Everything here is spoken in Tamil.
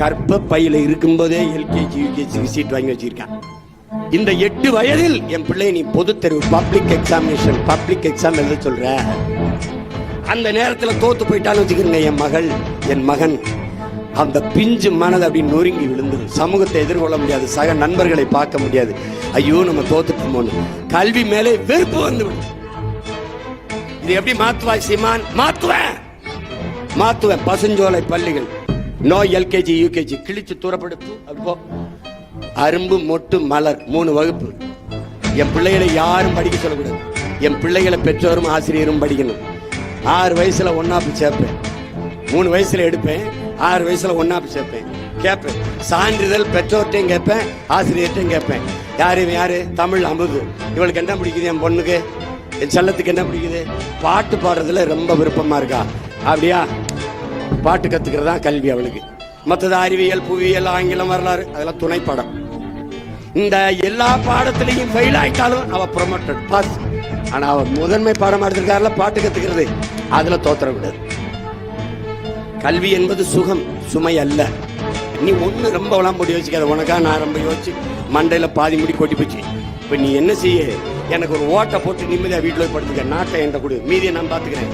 கற்ப பையில இருக்கும்போதே எல்கேஜி யூகேஜி சீட் வாங்கி வச்சிருக்கான் இந்த எட்டு வயதில் என் பிள்ளை நீ பொது தேர்வு பப்ளிக் எக்ஸாமினேஷன் பப்ளிக் எக்ஸாம் எழுத சொல்ற. அந்த நேரத்தில் தோத்து போயிட்டான்னு வச்சுக்கிறேங்க என் மகள் என் மகன். அந்த பிஞ்சு மனது அப்படி நொறுங்கி விழுந்துடும் சமூகத்தை எதிர்கொள்ள முடியாது சக நண்பர்களை பார்க்க முடியாது. ஐயோ நம்ம தோத்துட்டோமோன்னு. கல்வி மேலே வெறுப்பு வந்து இது எப்படி மாத்துவா சீமான்? மாத்துவேன். மாத்துவேன். பசுஞ்சோலை பள்ளிகள். நோ எல்கேஜி யூகேஜி கிழிச்சு தூரப்படுத்து. அப்போ அரும்பு மொட்டு மலர் மூணு வகுப்பு. என் பிள்ளைகளை யாரும் படிக்க சொல்லக்கூடாது. என் பிள்ளைகளை பெற்றோரும் ஆசிரியரும் படிக்கணும். ஆறு வயசுல ஒன்னாப்பு சேர்ப்பேன். மூணு வயசுல எடுப்பேன். ஆறு வயசுல ஒன்னாப்பு சேர்ப்பேன். கேட்பேன். சான்றிதழ் பெற்றோர்கிட்டையும் கேட்பேன் ஆசிரியர்கிட்டையும் கேட்பேன். யாரு யாரு? தமிழ் அமுது. இவளுக்கு என்ன பிடிக்குது? என் பொண்ணுக்கு? என் செல்லத்துக்கு என்ன பிடிக்குது? பாட்டு பாடுறதுல ரொம்ப விருப்பமா இருக்கா? அப்படியா? பாட்டு கத்துக்கிறதா கல்வி அவளுக்கு. மற்றது அறிவியல் புவியியல் ஆங்கிலம் வரலாறு அதெல்லாம் துணை பாடம். இந்த எல்லா பாடத்திலையும் ஃபெயில் ஆயிட்டாலும் அவ ப்ரொமோட்டட் பாஸ் ஆனா அவ முதன்மை பாடம் எடுத்திருக்காருல பாட்டு கத்துக்கிறது. அதுல தோத்துறக்கூடாது கல்வி என்பது சுகம் சுமை அல்ல. நீ ஒண்ணு ரொம்ப விளாம் போட்டு யோசிக்காத உனக்கா நான் ரொம்ப யோசிச்சு மண்டையில பாதி முடி கொட்டி போச்சு. இப்ப நீ என்ன செய்ய? எனக்கு ஒரு ஓட்டை போட்டு நிம்மதியா வீட்டுல போய் படுத்துக்க. நாட்டை என்ற கொடு. மீதியை நான் பாத்துக்கிறேன்.